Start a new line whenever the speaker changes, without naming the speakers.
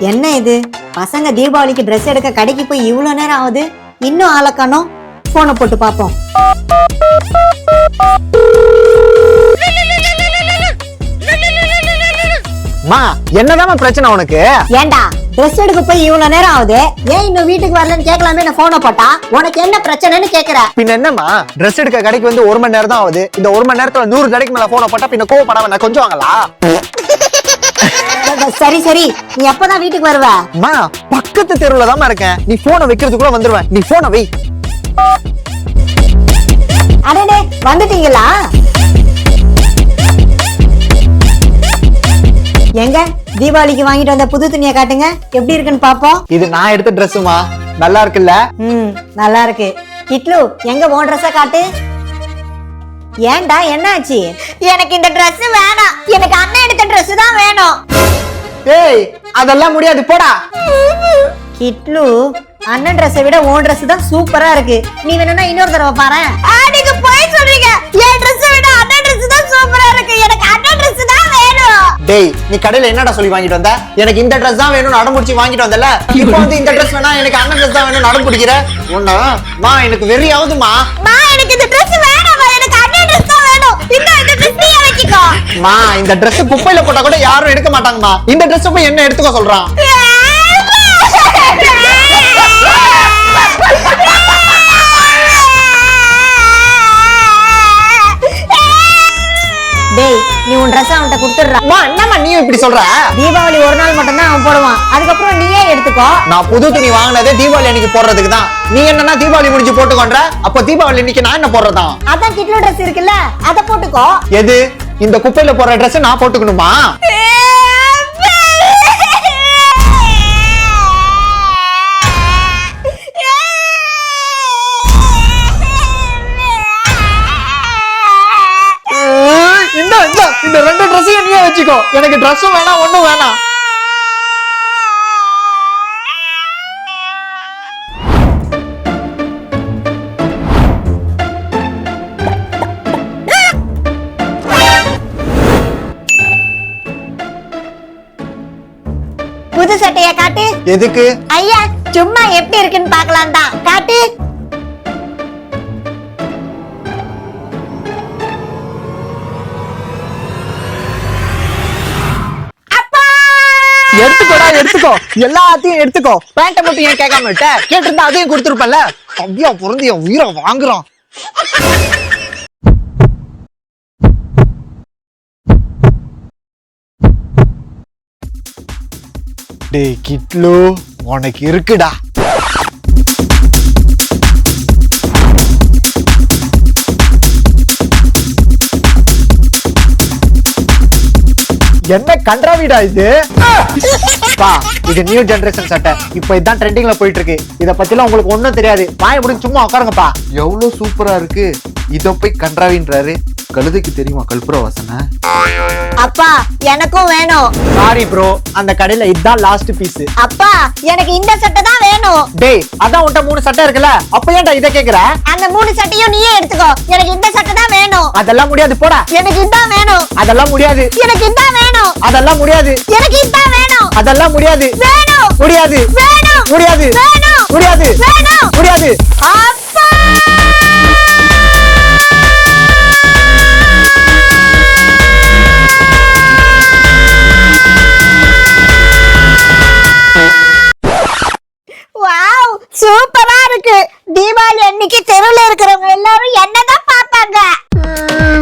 என்ன இது? பசங்க தீபாவளிக்கு ட்ரெஸ் எடுக்க கடைக்கு போய் இவ்வளோ நேரம் ஆகுது? இன்னும் ஆளை காணோம். போனை போட்டு பார்ப்போம்.
மா என்னதான் பிரச்சனை உனக்கு?
ஏண்டா ட்ரெஸ் எடுக்க போய் இவ்வளோ நேரம் ஆகுது? ஏன் இன்னும் வீட்டுக்கு வரலன்னு கேட்கலாமே நான் போனை போட்டா? உனக்கு என்ன பிரச்சனைன்னு கேக்குற
பின்ன என்னம்மா Dress எடுக்க கடைக்கு வந்து ஒரு மணி நேரம் தான் ஆகுது. இந்த ஒரு மணி நேரத்துல நூறு கடைக்கு மேல போன போட்டா பின்ன கோவப்படாம நான் கொஞ்சம் வாங்களா
சரி சரி. நீ எப்பதான் வீட்டுக்கு வருவ?
அம்மா பக்கத்து தெருவுல தான் இருக்கேன். நீ போனை வைக்கிறதுக்குள்ள வந்துருவேன். நீ போனை வை.
அடடே வந்துட்டீங்களா? எங்க? தீபாவளிக்கு வாங்கிட்டு வந்த புது துணியை காட்டுங்க. எப்படி இருக்குன்னு பாப்போம்
இது நான் எடுத்த ட்ரெஸ்ஸுமா நல்லா இருக்குல்ல?
ம் நல்லா இருக்கு. கிட்லு எங்க உன் ட்ரெஸ்ஸ காட்டு? ஏன்டா என்னாச்சு? எனக்கு இந்த Dress வேணாம். எனக்கு அண்ணன் எடுத்த Dress தான் வேணும்.
ஏய் அதெல்லாம் முடியாது போடா.
கிட்லு அண்ணன் Dress விட உன் Dress தான் சூப்பரா இருக்கு. நீ வேணும்னா இன்னொரு தடவை பாரு நீங்க போய் சொல்றீங்க. என் Dress விட அண்ணன் Dress தான் சூப்பரா இருக்கு. எனக்கு அண்ணன் Dress தான் வேணும்.
டேய் நீ கடையில என்னடா சொல்லி வாங்கிட்டு வந்த? எனக்கு இந்த Dress தான் வேணும்னு அடம் பிடிச்சி வாங்கிட்டு வந்தல இப்போ வந்து இந்த Dress வேணா எனக்கு அண்ணன் Dress தான் வேணும்னு பிடிக்கிற? ஒண்ணு மா எனக்கு வெறி ஆகுதுமா
மா எனக்கு இந்த Dress
மா இந்த Dress குப்பையில போட்டா கூட யாரும் எடுக்க மாட்டாங்கம்மா. இந்த Dress போய் என்ன எடுத்துக்க சொல்றான்?
டேய் நீ உன் ட்ரெஸ் அவன்கிட்ட கொடுத்துடுறா.
அம்மா என்னம்மா நீ இப்படி சொல்ற?
தீபாவளி ஒரு நாள் மட்டும் தான் அவன் போடுவான். அதுக்கப்புறம் நீயே எடுத்துக்கோ.
நான் புது துணி வாங்கினதே தீபாவளி அன்னைக்கு போடுறதுக்கு தான். நீ என்னன்னா தீபாவளி முடிஞ்சு போட்டுக்கொண்ட அப்போ தீபாவளி அன்னைக்கு நான் என்ன போடுறதா
அதான் கிட்லோ ட்ரெஸ் இருக்குல்ல அத போட்டுக்கோ.
எது? இந்த குப்பையில போற ட்ரெஸ் நான் போட்டுக்கணுமா இந்த இந்த ரெண்டு ட்ரெஸ்ஸையும் நீயே வச்சுக்கோ எனக்கு ட்ரெஸ்ஸும் வேணாம் ஒண்ணும் வேணாம்
சட்டைய காட்டு.
எதுக்கு?
ஐயா சும்மா எப்படி இருக்குன்னு பார்க்கலாம் தான். காட்டு. அப்பா!
எடுத்துக்கோடா எடுத்துக்கோ. எல்லாத்தையும் எடுத்துக்கோ. பேண்ட்டை மட்டும் ஏன் கேட்காம விட்ட? கேட்டிருந்தா அதையும் கொடுத்துருப்பல அப்படியா பொருந்தி என் உயிரை வாங்குறான். டேய் கிட்லு உனக்கு இருக்குடா. என்ன கன்றாவிடா இது? பா இது நியூ ஜெனரேஷன் சட்டை. இப்போ இதான் ட்ரெண்டிங்ல போயிட்டு இருக்கு இத பத்திலாம் உங்களுக்கு ஒண்ணும் தெரியாது. வாய முடிஞ்சு சும்மா உட்காருங்கப்பா.
எவ்வளவு சூப்பரா இருக்கு? இத போய் கன்றாவின்றாரு. கழுதைக்கு தெரியுமா கல்புர வாசனை?
அப்பா எனக்கும் வேணும்.
சாரி ப்ரோ அந்த கடையில இதான் லாஸ்ட் பீஸ்
அப்பா எனக்கு இந்த சட்டை தான் வேணும்.
டேய் அதான் உன்ட்ட மூணு சட்டை இருக்குல்ல. அப்ப ஏன்டா இத கேக்குற?
அந்த மூணு சட்டையும் நீயே எடுத்துக்கோ. எனக்கு இந்த சட்டை தான்
அதெல்லாம் முடியாது போடா.
எனக்கு இதான் வேணும்.
அதெல்லாம் முடியாது.
எனக்கு இதான் வேணும்.
அதெல்லாம் முடியாது.
எனக்கு இதான் வேணும்.
அதெல்லாம் முடியாது.
வேணும்.
முடியாது.
வேணும்.
முடியாது.
வேணும்.
முடியாது.
வேணும்.
முடியாது.
அப்பா! வாவ் சூப்பரா இருக்கு. தீபாவளி அன்னைக்கு தெருவுல இருக்கிறவங்க எல்லாரும் என்னதான் Música